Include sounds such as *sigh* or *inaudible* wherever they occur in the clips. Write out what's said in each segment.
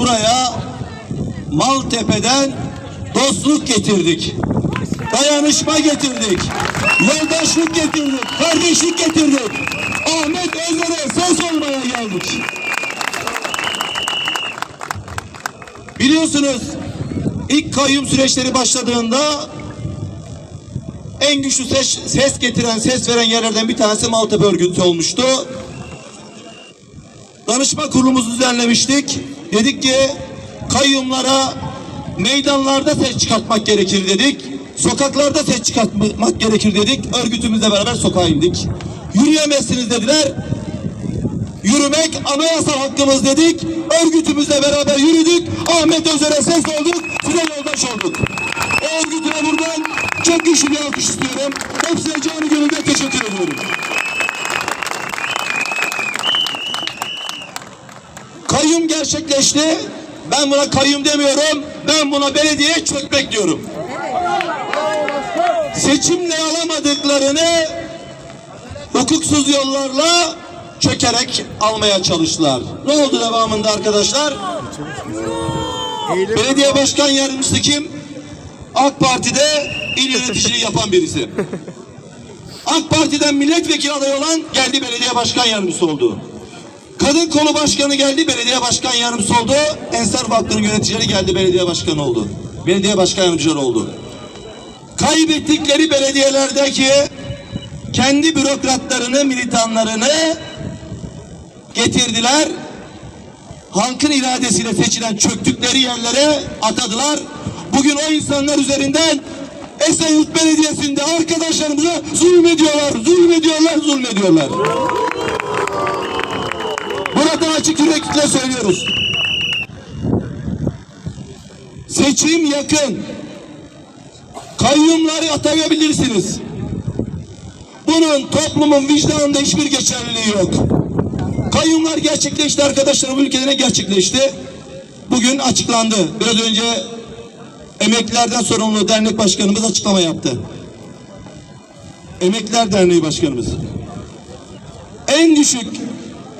buraya Maltepe'den dostluk getirdik. Dayanışma getirdik. Yoldaşlık getirdik. Kardeşlik getirdik. Ahmet Özer'e ses olmaya geldik. Biliyorsunuz ilk kayyum süreçleri başladığında en güçlü ses, ses getiren, ses veren yerlerden bir tanesi Maltepe örgütü olmuştu. Danışma kurulumuzu düzenlemiştik. Dedik ki kayyumlara meydanlarda ses çıkartmak gerekir dedik. Sokaklarda ses çıkartmak gerekir dedik. Örgütümüzle beraber sokağa indik. Yürüyemezsiniz dediler. Yürümek anayasal hakkımız dedik. Örgütümüzle beraber yürüdük. Ahmet Özer'e ses olduk. Size yoldaş olduk. O örgütüne buradan çok güçlü bir alkış istiyorum. Hepsine canı gönülden teşekkür ediyorum. Kayyum gerçekleşti. Ben buna kayyum demiyorum. Ben buna belediye çökmek diyorum. Seçimle alamadıklarını hukuksuz yollarla çökerek almaya çalıştılar. Ne oldu devamında arkadaşlar? Belediye başkan yardımcısı kim? AK Parti'de il yöneticiliği yapan birisi. *laughs* AK Parti'den milletvekili adayı olan geldi belediye başkan yardımcısı oldu. Kadın kolu başkanı geldi belediye başkan yardımcısı oldu. Ensar Vakfı'nın yöneticileri geldi belediye başkanı oldu. Belediye başkan yardımcıları oldu. Kaybettikleri belediyelerdeki kendi bürokratlarını, militanlarını getirdiler. Halkın iradesiyle seçilen çöktükleri yerlere atadılar. Bugün o insanlar üzerinden Esenyurt Belediyesi'nde arkadaşlarımıza zulmediyorlar, zulmediyorlar, zulmediyorlar. Açık yüreklilikle söylüyoruz. Seçim yakın. Kayyumları atayabilirsiniz. Bunun toplumun vicdanında hiçbir geçerliliği yok. Kayyumlar gerçekleşti arkadaşlar bu ülkede gerçekleşti? Bugün açıklandı. Biraz önce Emeklilerden sorumlu dernek başkanımız açıklama yaptı. Emekliler Derneği Başkanımız. En düşük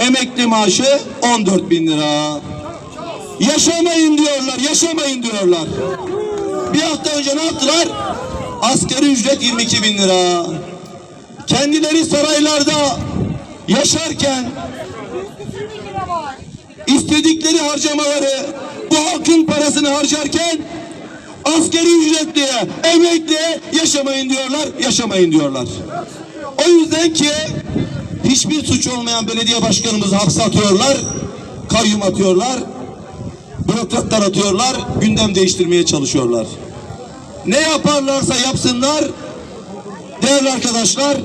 emekli maaşı 14 bin lira. Yaşamayın diyorlar, yaşamayın diyorlar. Bir hafta önce ne yaptılar? Asgari ücret 22 bin lira. Kendileri saraylarda yaşarken istedikleri harcamaları bu halkın parasını harcarken askeri ücretliye, emekliye yaşamayın diyorlar, yaşamayın diyorlar. O yüzden ki hiçbir suç olmayan belediye başkanımızı hapse atıyorlar, kayyum atıyorlar, bürokratlar atıyorlar, gündem değiştirmeye çalışıyorlar. Ne yaparlarsa yapsınlar, değerli arkadaşlar,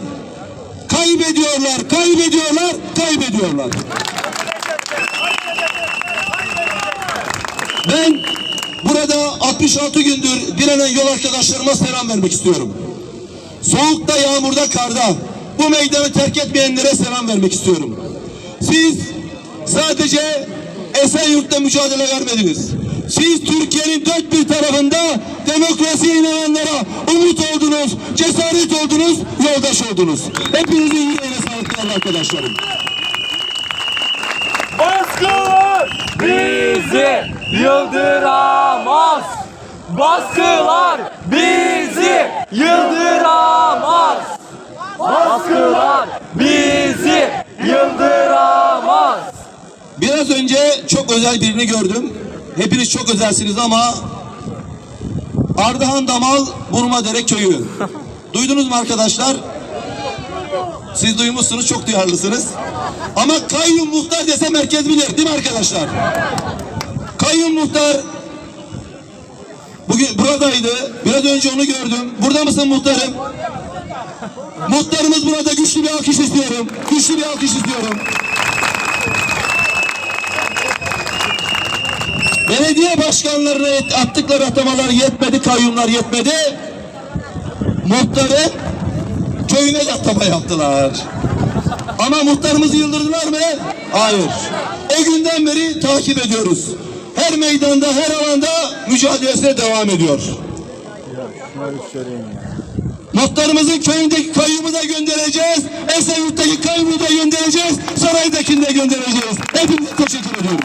kaybediyorlar, kaybediyorlar, kaybediyorlar. Ben burada 66 gündür direnen yol arkadaşlarıma selam vermek istiyorum. Soğukta, yağmurda, karda bu meydanı terk etmeyenlere selam vermek istiyorum. Siz sadece Esenyurt'ta mücadele vermediniz. Siz Türkiye'nin dört bir tarafında demokrasiye inananlara umut oldunuz, cesaret oldunuz, yoldaş oldunuz. Hepinizin yüreğine sağlık değerli arkadaşlarım. Baskılar bizi yıldıramaz. Baskılar bizi yıldıramaz. Baskılar bizi yıldıramaz. Biraz önce çok özel birini gördüm. Hepiniz çok özelsiniz ama Ardahan Damal Burma Dere Köyü. Duydunuz mu arkadaşlar? Siz duymuşsunuz, çok duyarlısınız. Ama kayyum muhtar desem herkes bilir değil mi arkadaşlar? Kayyum muhtar bugün buradaydı. Biraz önce onu gördüm. Burada mısın muhtarım? Muhtarımız burada güçlü bir alkış istiyorum. Güçlü bir alkış istiyorum. Belediye başkanlarına attıkları atamalar yetmedi, kayyumlar yetmedi. Muhtarı köyüne atama yaptılar. Ama muhtarımızı yıldırdılar mı? Hayır. O günden beri takip ediyoruz. Her meydanda, her alanda mücadelesine devam ediyor. Muhtarımızın köyündeki kayyumu da göndereceğiz. Esenyurt'taki kayyumu da göndereceğiz. Saraydakini de göndereceğiz. Hepinize teşekkür ediyorum.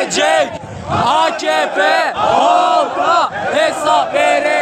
verecek. AKP halka hesap verecek.